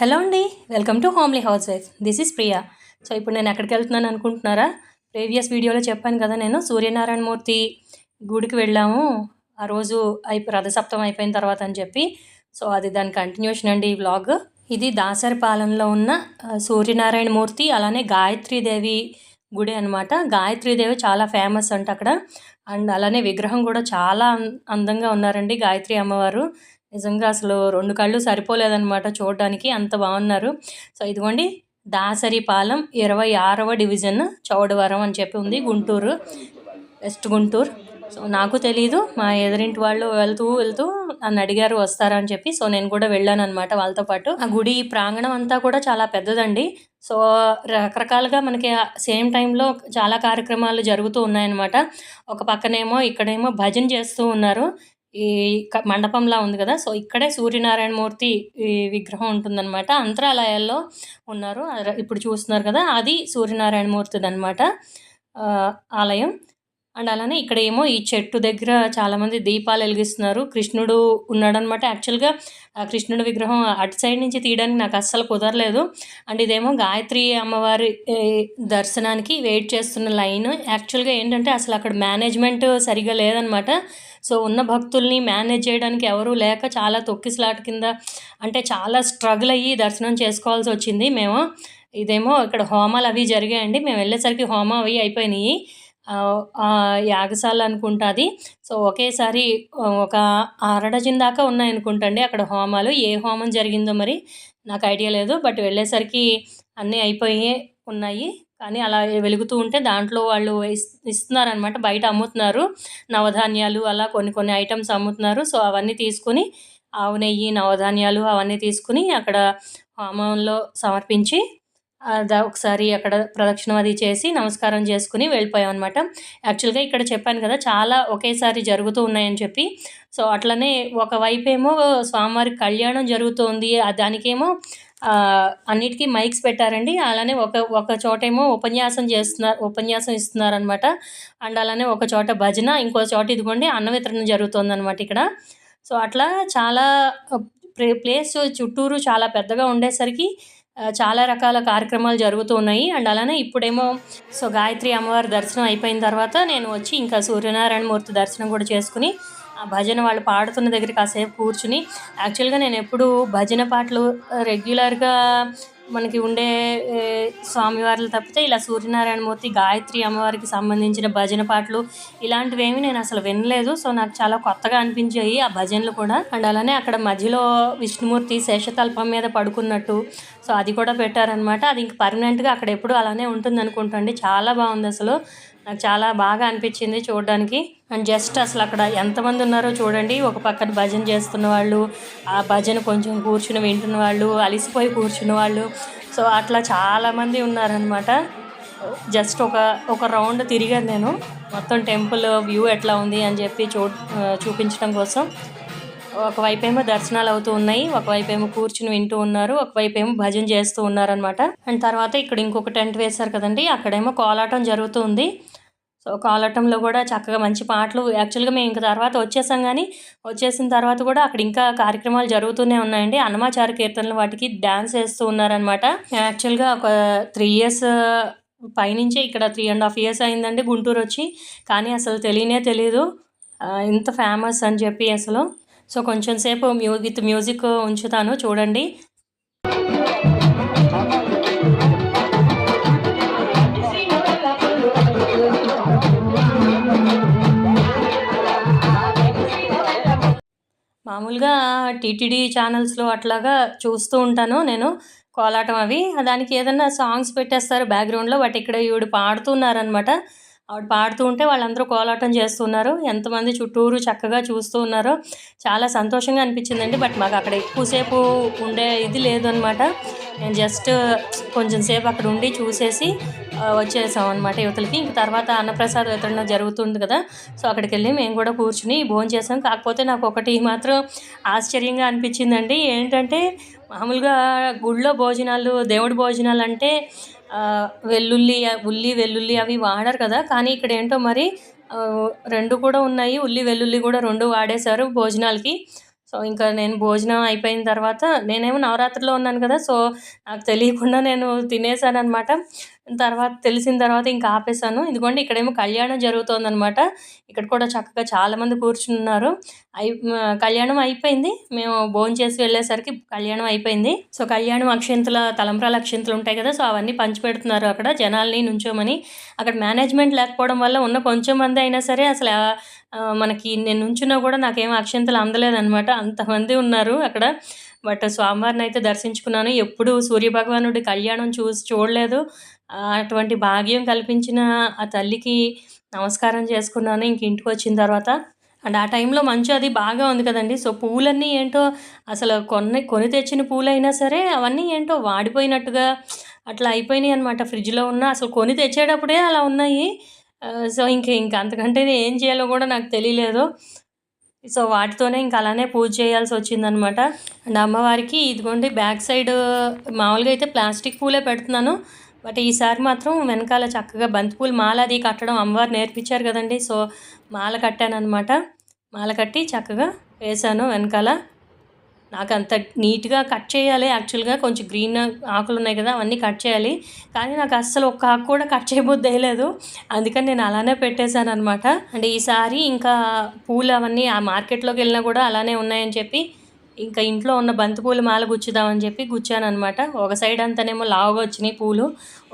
Hello అండి welcome to homely house wife this is Priya. So ఇప్పుడు నేను ఎక్కడికి వెళ్తున్నాను అనుకుంటున్నారా? ప్రీవియస్ వీడియోలో చెప్పాను కదా నేను సూర్యనారాయణ మూర్తి గుడికి వెళ్ళాము. ఆ రోజు అయిపో రథసప్తం అయిపోయిన తర్వాత అని చెప్పి. సో అది దాని కంటిన్యూషన్ అండి ఈ వ్లాగ్ ఇది దాసరిపాలెంలో ఉన్న సూర్యనారాయణ మూర్తి అలానే గాయత్రీదేవి గుడి అనమాట గాయత్రీదేవి చాలా ఫేమస్ అంట అక్కడ. అండ్ అలానే విగ్రహం కూడా చాలా అం- అందంగా ఉన్నారండి గాయత్రి అమ్మవారు. నిజంగా అసలు రెండు కళ్ళు సరిపోలేదన్నమాట చూడడానికి అంత బాగున్నారు. సో ఇదిగోండి దాసరిపాలెం ఇరవై ఆరవ డివిజన్ చౌడవరం అని చెప్పి ఉంది గుంటూరు వెస్ట్ గుంటూరు. సో నాకు తెలీదు మా ఎదురింటి వాళ్ళు వెళ్తూ వెళ్తూ నన్ను అడిగారు వస్తారా అని చెప్పి. సో నేను కూడా వెళ్ళాను అనమాట వాళ్ళతో పాటు. ఆ గుడి ప్రాంగణం అంతా కూడా చాలా పెద్దదండి. సో రకరకాలుగా మనకి సేమ్ టైంలో చాలా కార్యక్రమాలు జరుగుతూ ఉన్నాయన్నమాట. ఒక పక్కనేమో ఇక్కడేమో భజన చేస్తూ ఉన్నారు. ఈ క- మండపంలా ఉంది కదా. సో ఇక్కడే సూర్యనారాయణ మూర్తి ఈ విగ్రహం ఉంటుందన్నమాట. అంతరాలయాల్లో ఉన్నారు. ఇప్పుడు చూస్తున్నారు కదా అది సూర్యనారాయణ మూర్తిది అనమాట ఆలయం. అండ్ అలానే ఇక్కడ ఏమో ఈ చెట్టు దగ్గర చాలామంది దీపాలు వెలిగిస్తున్నారు. కృష్ణుడు ఉన్నాడనమాట యాక్చువల్గా కృష్ణుడు కృష్ణుడి విగ్రహం అటు సైడ్ నుంచి తీయడానికి నాకు అస్సలు కుదరలేదు. అండ్ ఇదేమో గాయత్రి అమ్మవారి దర్శనానికి వెయిట్ చేస్తున్న లైన్. యాక్చువల్గా ఏంటంటే అసలు అక్కడ మేనేజ్మెంట్ సరిగా లేదనమాట సో ఉన్న భక్తుల్ని మేనేజ్ చేయడానికి ఎవరూ లేక చాలా తొక్కిసలాట కింద అంటే చాలా స్ట్రగుల్ అయ్యి దర్శనం చేసుకోవాల్సి వచ్చింది. మేము ఇదేమో ఇక్కడ హోమాలు అవి జరిగాయండి. మేము వెళ్ళేసరికి హోమం అవి అయిపోయినాయి. యాగశాల అనుకుంటా అది. సో ఒకేసారి ఒక అరడజన్ దాకా ఉన్నాయనుకుంటండి అక్కడ హోమాలు. ఏ హోమం జరిగిందో మరి నాకు ఐడియా లేదు. బట్ వెళ్ళేసరికి అన్నీ అయిపోయి ఉన్నాయి. కానీ అలా వెలుగుతూ ఉంటే దాంట్లో వాళ్ళు ఇస్- ఇస్తున్నారనమాట బయట అమ్ముతున్నారు. నవధాన్యాలు అలా కొన్ని కొన్ని ఐటమ్స్ అమ్ముతున్నారు. సో అవన్నీ తీసుకుని ఆవు నెయ్యి నవధాన్యాలు అవన్నీ తీసుకుని అక్కడ హోమంలో సమర్పించి ఒకసారి అక్కడ ప్రదక్షిణం అది చేసి నమస్కారం చేసుకుని వెళ్ళిపోయాం అనమాట యాక్చువల్గా ఇక్కడ చెప్పాను కదా చాలా ఒకేసారి జరుగుతూ ఉన్నాయని చెప్పి. సో అట్లనే ఒకవైపు ఏమో స్వామివారి కళ్యాణం జరుగుతోంది. దానికేమో అన్నిటికీ మైక్స్ పెట్టారండి. అలానే ఒక ఒక చోటేమో ఉపన్యాసం చేస్తున్నారు ఉపన్యాసం ఇస్తున్నారనమాట. అండ్ అలానే ఒక చోట భజన ఇంకో చోట ఇదిగోండి అన్న వితరణ జరుగుతుందన్నమాట ఇక్కడ. సో అట్లా చాలా ప్లేస్ చుట్టూరు చాలా పెద్దగా ఉండేసరికి చాలా రకాల కార్యక్రమాలు జరుగుతూ ఉన్నాయి. అండ్ అలానే ఇప్పుడేమో సో గాయత్రి అమ్మవారి దర్శనం అయిపోయిన తర్వాత నేను వచ్చి ఇంకా సూర్యనారాయణ మూర్తి దర్శనం కూడా చేసుకుని ఆ భజన వాళ్ళు పాడుతున్న దగ్గర కాసేపు కూర్చుని యాక్చువల్గా నేను ఎప్పుడు భజన పాటలు రెగ్యులర్గా మనకి ఉండే స్వామివార్లు తప్పితే ఇలా సూర్యనారాయణ మూర్తి గాయత్రి అమ్మవారికి సంబంధించిన భజన పాటలు ఇలాంటివేమీ నేను అసలు వినలేదు. సో నాకు చాలా కొత్తగా అనిపించాయి ఆ భజనలు కూడా. అండ్ అలానే అక్కడ మధ్యలో విష్ణుమూర్తి శేషతల్పం మీద పడుకున్నట్టు సో అది కూడా పెట్టారనమాట అది ఇంక పర్మనెంట్గా అక్కడ ఎప్పుడు అలానే ఉంటుంది అనుకుంటండి చాలా బాగుంది అసలు. నాకు చాలా బాగా అనిపించింది చూడడానికి. అండ్ జస్ట్ అసలు అక్కడ ఎంతమంది ఉన్నారో చూడండి. ఒక పక్కన భజన చేస్తున్న వాళ్ళు ఆ భజన కొంచెం కూర్చుని వింటున్న వాళ్ళు అలిసిపోయి కూర్చున్న వాళ్ళు. సో అట్లా చాలామంది ఉన్నారనమాట జస్ట్ ఒక ఒక రౌండ్ తిరిగాను నేను. మొత్తం టెంపుల్ వ్యూ ఎట్లా ఉంది అని చెప్పి చూ చూపించడం కోసం. ఒకవైపు ఏమో దర్శనాలు అవుతూ ఉన్నాయి ఒకవైపు ఏమో కూర్చుని వింటూ ఉన్నారు ఒకవైపు ఏమో భజన చేస్తూ ఉన్నారనమాట అండ్ తర్వాత ఇక్కడ ఇంకొక టెంట్ వేశారు కదండి అక్కడేమో కోలాటం జరుగుతుంది సో కోలాటంలో కూడా చక్కగా మంచి పాటలు యాక్చువల్గా మేము ఇంకా తర్వాత వచ్చేసాం కానీ వచ్చేసిన తర్వాత కూడా అక్కడ ఇంకా కార్యక్రమాలు జరుగుతూనే ఉన్నాయండి. అన్నమాచార కీర్తనలు వాటికి డ్యాన్స్ వేస్తూ ఉన్నారనమాట యాక్చువల్గా ఒక త్రీ ఇయర్స్ పైనుంచే ఇక్కడ త్రీ అండ్ హాఫ్ ఇయర్స్ అయిందండి గుంటూరు వచ్చి కానీ అసలు తెలియనే తెలియదు ఇంత ఫేమస్ అని చెప్పి అసలు. సో కొంచెం సేపు మ్యూ విత్ మ్యూజిక్ ఉంచుతాను చూడండి. మామూలుగా టీటీడీ ఛానల్స్లో అట్లాగా చూస్తూ ఉంటాను నేను కోలాటం అవి. దానికి ఏదైనా సాంగ్స్ పెట్టేస్తారు బ్యాక్గ్రౌండ్లో బట్ ఇక్కడ ఈవిడ పాడుతున్నారనమాట ఆవిడ పాడుతూ ఉంటే వాళ్ళందరూ కోలాటం చేస్తున్నారు. ఎంతమంది చుట్టూరు చక్కగా చూస్తూ ఉన్నారో చాలా సంతోషంగా అనిపించిందండి. బట్ మాకు అక్కడ ఎక్కువసేపు ఉండే ఇది లేదు అనమాట నేను జస్ట్ కొంచెం సేపు అక్కడ ఉండి చూసేసి వచ్చేసాం అనమాట యువతలకి. ఇంక తర్వాత అన్నప్రసాద్ వితరణ జరుగుతుంది కదా. సో అక్కడికి వెళ్ళి మేము కూడా కూర్చుని భోజనం చేసాం. కాకపోతే నాకు ఒకటి మాత్రం ఆశ్చర్యంగా అనిపించిందండి. ఏంటంటే మామూలుగా గుళ్ళో భోజనాలు దేవుడి భోజనాలు అంటే వెల్లుల్లి ఉల్లి వెల్లుల్లి అవి వాడరు కదా. కానీ ఇక్కడ ఏంటో మరి రెండు కూడా ఉన్నాయి. ఉల్లి వెల్లుల్లి కూడా రెండు వాడేశారు భోజనాలకి. సో ఇంకా నేను భోజనం అయిపోయిన తర్వాత నేనేమో నవరాత్రిలో ఉన్నాను కదా సో నాకు తెలియకుండా నేను తినేసాను అనమాట తర్వాత తెలిసిన తర్వాత ఇంకా ఆపేసాను ఇదిగోండి ఇక్కడేమో కళ్యాణం జరుగుతోందనమాట ఇక్కడ కూడా చక్కగా చాలామంది కూర్చున్నారు. అయి కళ్యాణం అయిపోయింది. మేము భోజనం చేసి వెళ్ళేసరికి కళ్యాణం అయిపోయింది. సో కళ్యాణం అక్షంతల తలంబ్రాల అక్షంతలు ఉంటాయి కదా సో అవన్నీ పంచిపెడుతున్నారు అక్కడ జనాల్ని నుంచోమని. అక్కడ మేనేజ్మెంట్ లేకపోవడం వల్ల ఉన్న కొంచెం మంది అయినా సరే అసలు మనకి నేను నుంచున్నా కూడా నాకేం అక్షంతలు అందలేదనమాట అంతమంది ఉన్నారు అక్కడ. బట్ స్వామివారిని అయితే దర్శించుకున్నాను. ఎప్పుడు సూర్యభగవానుడి కళ్యాణం చూసి చూడలేదు. అటువంటి భాగ్యం కల్పించిన ఆ తల్లికి నమస్కారం చేసుకున్నాను. ఇంక ఇంటికి వచ్చిన తర్వాత. అండ్ ఆ టైంలో మంచు అది బాగా ఉంది కదండి. సో పూలన్నీ ఏంటో అసలు కొన్ని కొని తెచ్చిన పూలైనా సరే అవన్నీ ఏంటో వాడిపోయినట్టుగా అట్లా అయిపోయినాయి అనమాట ఫ్రిడ్జ్లో ఉన్న అసలు కొని తెచ్చేటప్పుడే అలా ఉన్నాయి. సో ఇంక ఇంక అంతకంటే ఏం చేయాలో కూడా నాకు తెలియలేదు. సో వాటితోనే ఇంక అలానే పూజ చేయాల్సి వచ్చిందనమాట. అండ్ అమ్మవారికి ఇదిగోండి బ్యాక్ సైడ్ మామూలుగా అయితే ప్లాస్టిక్ పూలే పెడుతున్నాను. బట్ ఈసారి మాత్రం వెనకాల చక్కగా బంతిపూలు మాల అది కట్టడం అమ్మవారు నేర్పించారు కదండి. సో మాల కట్టాను అనమాట మాల కట్టి చక్కగా వేసాను వెనకాల. నాకు అంత నీట్గా కట్ చేయాలి. యాక్చువల్గా కొంచెం గ్రీన్ ఆకులు ఉన్నాయి కదా అవన్నీ కట్ చేయాలి. కానీ నాకు అస్సలు ఒక్క ఆకు కూడా కట్ చేయబోద్దు వేయలేదు అందుకని నేను అలానే పెట్టేశాను అనమాట అంటే ఈసారి ఇంకా పూలు అవన్నీ ఆ మార్కెట్లోకి వెళ్ళినా కూడా అలానే ఉన్నాయని చెప్పి ఇంకా ఇంట్లో ఉన్న బంతిపూలు మాల గుచ్చుదామని చెప్పి గుచ్చాను అనమాట ఒక సైడ్ అంతానేమో లావుగా వచ్చినాయి పూలు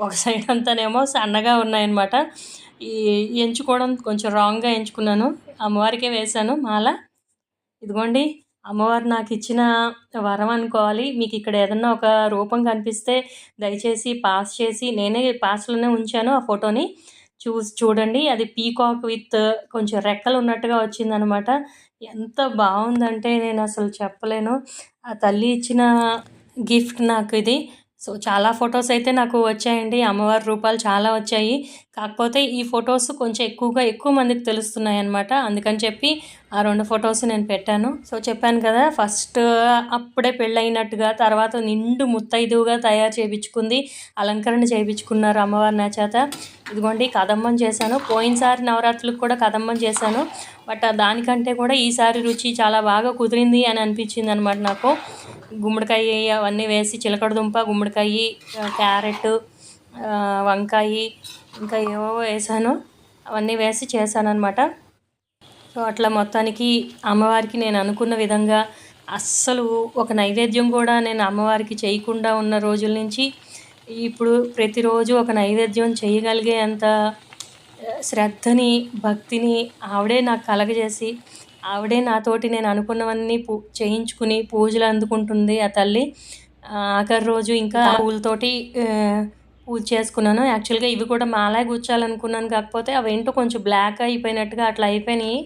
ఒక సైడ్ అంతానేమో సన్నగా ఉన్నాయన్నమాట. ఈ ఎంచుకోవడం కొంచెం రాంగ్గా ఎంచుకున్నాను. అమ్మవారికే వేశాను మాల. ఇదిగోండి. అమ్మవారు నాకు ఇచ్చిన వరం అనుకోవాలి. మీకు ఇక్కడ ఏదన్నా ఒక రూపం కనిపిస్తే దయచేసి పాస్ చేసి నేనే పాస్లోనే ఉంచాను ఆ ఫోటోని. చూసి చూడండి. అది పీకాక్ విత్ కొంచెం రెక్కలు ఉన్నట్టుగా వచ్చిందనమాట. ఎంత బాగుందంటే నేను అసలు చెప్పలేను. ఆ తల్లి ఇచ్చిన గిఫ్ట్ నాకు ఇది. సో చాలా ఫొటోస్ అయితే నాకు వచ్చాయండి. అమ్మవారి రూపాలు చాలా వచ్చాయి. కాకపోతే ఈ ఫొటోస్ కొంచెం ఎక్కువగా ఎక్కువ మందికి తెలుస్తున్నాయి అనమాట అందుకని చెప్పి ఆ రెండు ఫొటోస్ నేను పెట్టాను. సో చెప్పాను కదా ఫస్ట్ అప్పుడే పెళ్ళైనట్టుగా తర్వాత నిండు ముత్తైదువుగా తయారు చేయించుకుంది అలంకరణ చేయించుకున్నారు అమ్మవారి నా చేత. ఇదిగోండి కదమ్మం చేశాను. పోయినసారి నవరాత్రులకు కూడా కదమ్మం చేశాను. బట్ దానికంటే కూడా ఈసారి రుచి చాలా బాగా కుదిరింది అని అనిపించింది అనమాట నాకు. గుమ్మడికాయ అవన్నీ వేసి చిలకడదుంప గుమ్మడికాయ క్యారెట్ వంకాయ ఇంకా ఏవో వేసాను. అవన్నీ వేసి చేశానమాట సో అట్లా మొత్తానికి అమ్మవారికి నేను అనుకున్న విధంగా అస్సలు ఒక నైవేద్యం కూడా నేను అమ్మవారికి చేయకుండా ఉన్న రోజుల నుంచి ఇప్పుడు ప్రతిరోజు ఒక నైవేద్యం చేయగలిగే అంత శ్రద్ధని భక్తిని ఆవిడే నాకు కలగజేసి ఆవిడే నాతోటి నేను అనుకున్నవన్నీ పూ చేయించుకుని పూజలు అందుకుంటుంది ఆ తల్లి. ఆఖరి రోజు ఇంకా పూలతోటి పూజ చేసుకున్నాను. యాక్చువల్గా ఇవి కూడా మాలా గుచ్చాలనుకున్నాను. కాకపోతే అవి ఏంటో కొంచెం బ్లాక్ అయిపోయినట్టుగా అట్లా అయిపోయినాయి.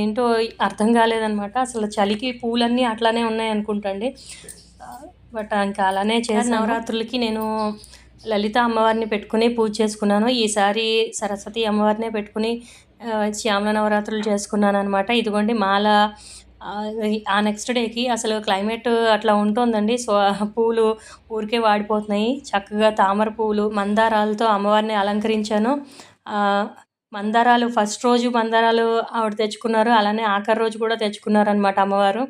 ఏంటో అర్థం కాలేదనమాట అసలు చలికి పూలన్నీ అట్లానే ఉన్నాయి అనుకుంటండి. బట్ ఇంకా అలానే చేసిన నవరాత్రులకి నేను లలిత అమ్మవారిని పెట్టుకుని పూజ చేసుకున్నాను. ఈసారి సరస్వతి అమ్మవారినే పెట్టుకుని శ్యామల నవరాత్రులు చేసుకున్నాను అనమాట ఇదిగోండి మాల ఆ నెక్స్ట్ డేకి అసలు క్లైమేట్ అట్లా ఉంటుందండి. సో పూలు ఊరికే వాడిపోతున్నాయి. చక్కగా తామర పూలు మందారాలతో అమ్మవారిని అలంకరించాను. మందారాలు ఫస్ట్ రోజు మందారాలు ఆవిడ తెచ్చుకున్నారు. అలానే ఆఖరి రోజు కూడా తెచ్చుకున్నారనమాట అమ్మవారు.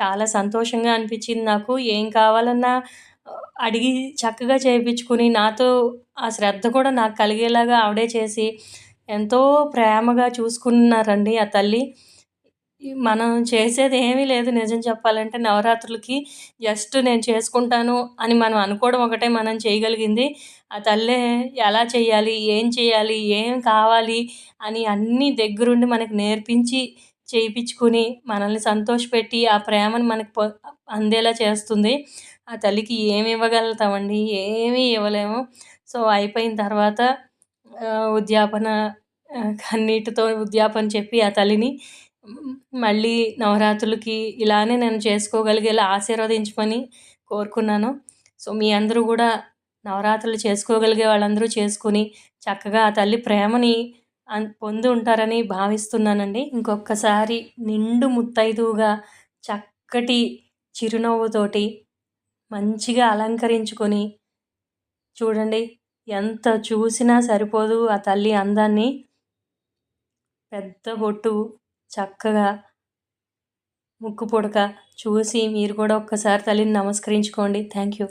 చాలా సంతోషంగా అనిపించింది నాకు. ఏం కావాలన్నా అడిగి చక్కగా చేయించుకుని నాతో ఆ శ్రద్ధ కూడా నాకు కలిగేలాగా ఆవిడే చేసి ఎంతో ప్రేమగా చూసుకున్నారండి ఆ తల్లి. మనం చేసేది ఏమీ లేదు. నిజం చెప్పాలంటే నవరాత్రులకి జస్ట్ నేను చేసుకుంటాను అని మనం అనుకోవడం ఒకటే మనం చేయగలిగింది. ఆ తల్లే ఎలా చేయాలి? ఏం చేయాలి? ఏం కావాలి? అని అన్నీ దగ్గరుండి మనకు నేర్పించి చేయించుకుని మనల్ని సంతోషపెట్టి ఆ ప్రేమను మనకు అందేలా చేస్తుంది. ఆ తల్లికి ఏమి ఇవ్వగలుగుతామండి? ఏమీ ఇవ్వలేము. సో అయిపోయిన తర్వాత ఉద్యాపన కన్నీటితో ఉద్యాపన చెప్పి ఆ తల్లిని మళ్ళీ నవరాత్రులకి ఇలానే నేను చేసుకోగలిగేలా ఆశీర్వదించమని కోరుకున్నాను. సో మీ అందరూ కూడా నవరాత్రులు చేసుకోగలిగే వాళ్ళందరూ చేసుకుని చక్కగా ఆ తల్లి ప్రేమని పొంది ఉంటారని భావిస్తున్నానండి. ఇంకొకసారి నిండు ముత్తైదువుగా చక్కటి చిరునవ్వుతోటి మంచిగా అలంకరించుకొని చూడండి ఎంత చూసినా సరిపోదు ఆ తల్లి అందాన్ని. పెద్ద బొట్టు చక్కగా ముక్కు పుడక చూసి మీరు కూడా ఒక్కసారి తల్లిని నమస్కరించుకోండి. Thank you